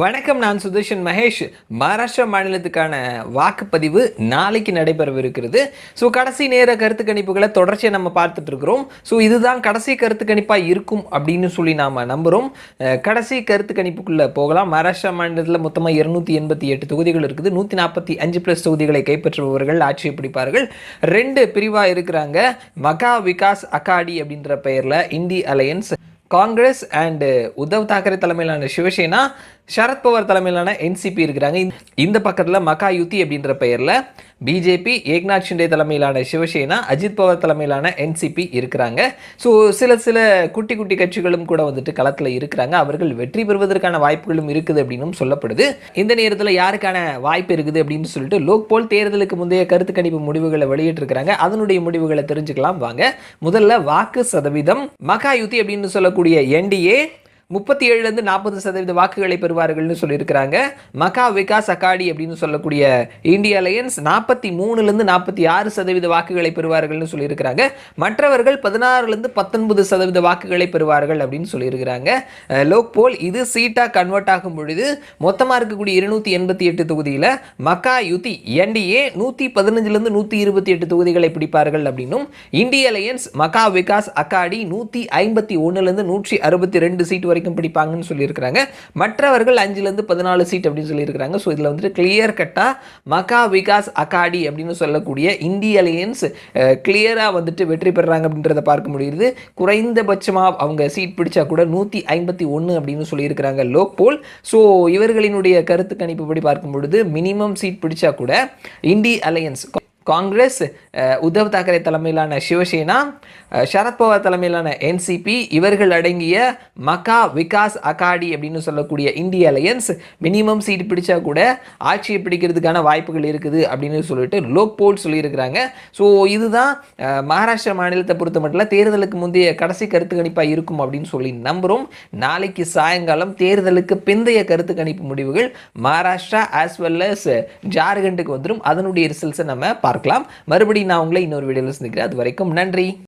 வணக்கம் நான் சுதர்ஷன் மகேஷ். மகாராஷ்டிரா மாநிலத்துக்கான வாக்குப்பதிவு நாளைக்கு நடைபெறவிருக்கிறது. ஸோ கடைசி நேர கருத்து கணிப்புகளை தொடர்ச்சியாக நம்ம பார்த்துட்டு இருக்கிறோம். ஸோ இதுதான் கடைசி கருத்து கணிப்பாக இருக்கும் அப்படின்னு சொல்லி நாம் நம்புகிறோம் கடைசி கருத்து கணிப்புக்குள்ளே போகலாம். மகாராஷ்டிரா மாநிலத்தில் மொத்தமாக இருநூத்தி எண்பத்தி எட்டு தொகுதிகள் இருக்குது. நூற்றி நாற்பத்தி அஞ்சு ப்ளஸ் தொகுதிகளை கைப்பற்றுபவர்கள் ஆட்சியை பிடிப்பார்கள். ரெண்டு பிரிவாக இருக்கிறாங்க. மகா விகாஸ் அகாடி அப்படின்ற பெயரில் INDI alliance Congress and Uddhav Thackeray தலைமையிலான சிவசேனா சரத்பவார் தலைமையிலான என்சிபி இருக்கிறாங்க. இந்த- இந்த பக்கத்தில் மக்கா யுத்தி அப்படின்ற பெயரில் பிஜேபி ஏக்நாத் ஷிண்டே தலைமையிலான சிவசேனா அஜித் பவார் தலைமையிலான என்சிபி இருக்கிறாங்க. ஸோ சில சில குட்டி குட்டி கட்சிகளும் கூட வந்துட்டு களத்தில் இருக்கிறாங்க. அவர்கள் வெற்றி பெறுவதற்கான வாய்ப்புகளும் இருக்குது அப்படின்னும் சொல்லப்படுது. இந்த நேரத்தில் யாருக்கான வாய்ப்பு இருக்குது அப்படின்னு சொல்லிட்டு லோக்போல் தேர்தலுக்கு முந்தைய கருத்து கணிப்பு முடிவுகளை வெளியிட்டிருக்கிறாங்க. அதனுடைய முடிவுகளை தெரிஞ்சுக்கலாம் வாங்க. முதல்ல வாக்கு சதவீதம். மகா யுத்தி அப்படின்னு சொல்லக்கூடிய என்டிஏ முப்பத்தி ஏழுலேருந்து நாற்பது சதவீத வாக்குகளை பெறுவார்கள்னு சொல்லியிருக்கிறாங்க. மகா விகாஸ் அகாடி அப்படின்னு சொல்லக்கூடிய இந்திய அலையன்ஸ் நாற்பத்தி மூணுலேருந்து நாற்பத்தி ஆறு சதவீத வாக்குகளை பெறுவார்கள்னு சொல்லியிருக்கிறாங்க. மற்றவர்கள் பதினாறுலேருந்து பத்தொன்பது சதவீத வாக்குகளை பெறுவார்கள் அப்படின்னு சொல்லியிருக்கிறாங்க. லோக் போல் இது சீட்டாக கன்வெர்ட் ஆகும் பொழுது மொத்தமாக இருக்கக்கூடிய இருநூத்தி எண்பத்தி எட்டு தொகுதியில் மக்கா யுதி என்டிஏ நூற்றி பதினஞ்சுலேருந்து நூற்றி இருபத்தி எட்டு தொகுதிகளை பிடிப்பார்கள் அப்படின்னும் இந்திய அலையன்ஸ் மக்கா விகாஸ் அகாடி நூற்றி ஐம்பத்தி ஒன்றுலேருந்து நூற்றி அறுபத்தி ரெண்டு சீட் வரைக்கும் வரைக்கும் பிடிப்பாங்கன்னு சொல்லியிருக்கிறாங்க. மற்றவர்கள் அஞ்சுலேருந்து பதினாலு சீட் அப்படின்னு சொல்லியிருக்கிறாங்க. ஸோ இதில் வந்துட்டு கிளியர் கட்டாக மகா விகாஸ் அகாடி அப்படின்னு சொல்லக்கூடிய இந்திய அலையன்ஸ் கிளியராக வந்துட்டு வெற்றி பெறுறாங்க அப்படின்றத பார்க்க முடியுது. குறைந்தபட்சமாக அவங்க சீட் பிடிச்சா கூட நூற்றி ஐம்பத்தி ஒன்று அப்படின்னு சொல்லியிருக்கிறாங்க லோக்போல் ஸோ இவர்களினுடைய கருத்து கணிப்புப்படி பார்க்கும் பொழுது மினிமம் சீட் பிடிச்சா கூட இந்தி அலையன்ஸ் காங்கிரஸ் உத்தவ் தாக்கரே தலைமையிலான சிவசேனா சரத்பவார் தலைமையிலான என்சிபி இவர்கள் அடங்கிய மக்கா விகாஸ் அகாடி அப்படின்னு சொல்லக்கூடிய இந்திய அலையன்ஸ் மினிமம் சீட் பிடிச்சா கூட ஆட்சியை பிடிக்கிறதுக்கான வாய்ப்புகள் இருக்குது அப்படின்னு சொல்லிட்டு லோக் போல் சொல்லியிருக்கிறாங்க. ஸோ இதுதான் மகாராஷ்டிரா மாநிலத்தை பொறுத்த மட்டும் தேர்தலுக்கு முந்தைய கடைசி கருத்து கணிப்பாக இருக்கும் அப்படின்னு சொல்லி நம்புகிறோம் நாளைக்கு சாயங்காலம் தேர்தலுக்கு பிந்தைய கருத்து கணிப்பு முடிவுகள் மகாராஷ்டிரா ஆஸ் வெல் அஸ் ஜார்க்கண்டுக்கு வந்துடும் அதனுடைய ரிசல்ட்ஸை நம்ம பார்க்கலாம். மறுபடியும் நான் உங்களை இன்னொரு வீடியோவில் சந்திக்கிறேன். அது வரைக்கும் நன்றி.